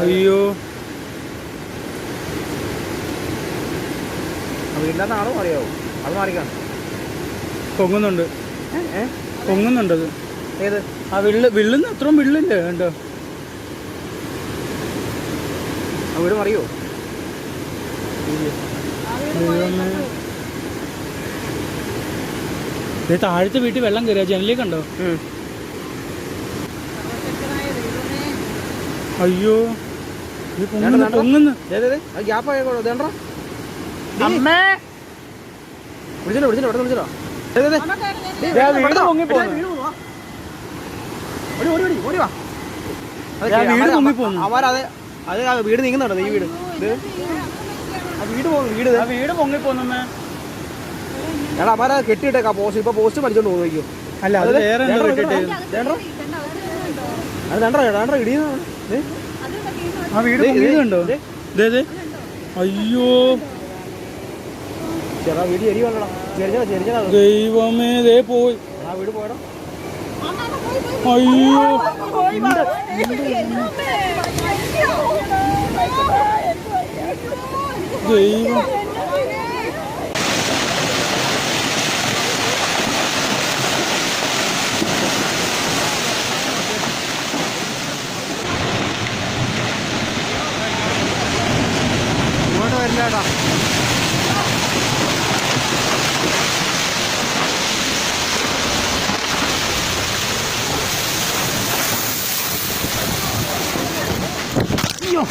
അയ്യോ. വീടിന്റെ ആളോ അറിയാവോ അത് മാറിക്കാണ് പൊങ്ങുന്നുണ്ട്. പൊങ്ങുന്നുണ്ട് അത്. ഏത്? ആ വിള്ള് വിള്ളുന്ന അത്രയും വിള്ളില്ലേ കണ്ടോ? ആ വീട് മറിയോ? ദേ താഴത്തെ വീട്ടിൽ വെള്ളം കയറിയ ജനലിൽ കണ്ടോ? അമ്മേ. വിളിച്ചല്ലോ വിളിച്ചല്ലോ ഇവിടെ വിളിച്ചല്ലോ. ദേ, ദേ, ദേ. ദേ, ദേ, ആ വീട് വീട് പെട്ടെന്ന് വാ. പൊങ്ങിപ്പോകുന്നു. ദേ, വീട് വാ. ഓടി ഓടി ഓടി ഓടി വാ. അത് വീട് നീങ്ങുന്നുണ്ടോ ഈ വീട്? വീട് വീട് ആ വീട് പൊങ്ങിപ്പോന്നമ്മേ എടാ അവരത് കെട്ടിയിട്ടേക്കാ പോസ്റ്റ്. ഇപ്പൊ പോസ്റ്റ് പഠിച്ചോണ്ട് പോകുന്നു അല്ല അത് വേറെ അത് രണ്ടര രണ്ടര ഇടിയുന്ന ആ വീട് ദേ, കണ്ടോ? ദേ. ദേ ദേ. അയ്യോ. ചേട്ടാ വീട് ചെരിഞ്ഞാ ദൈവമേ ദേ പോയി. ആ വീട് പോയടാ. അയ്യോ. ദൈവം. 哎呀！哎呦。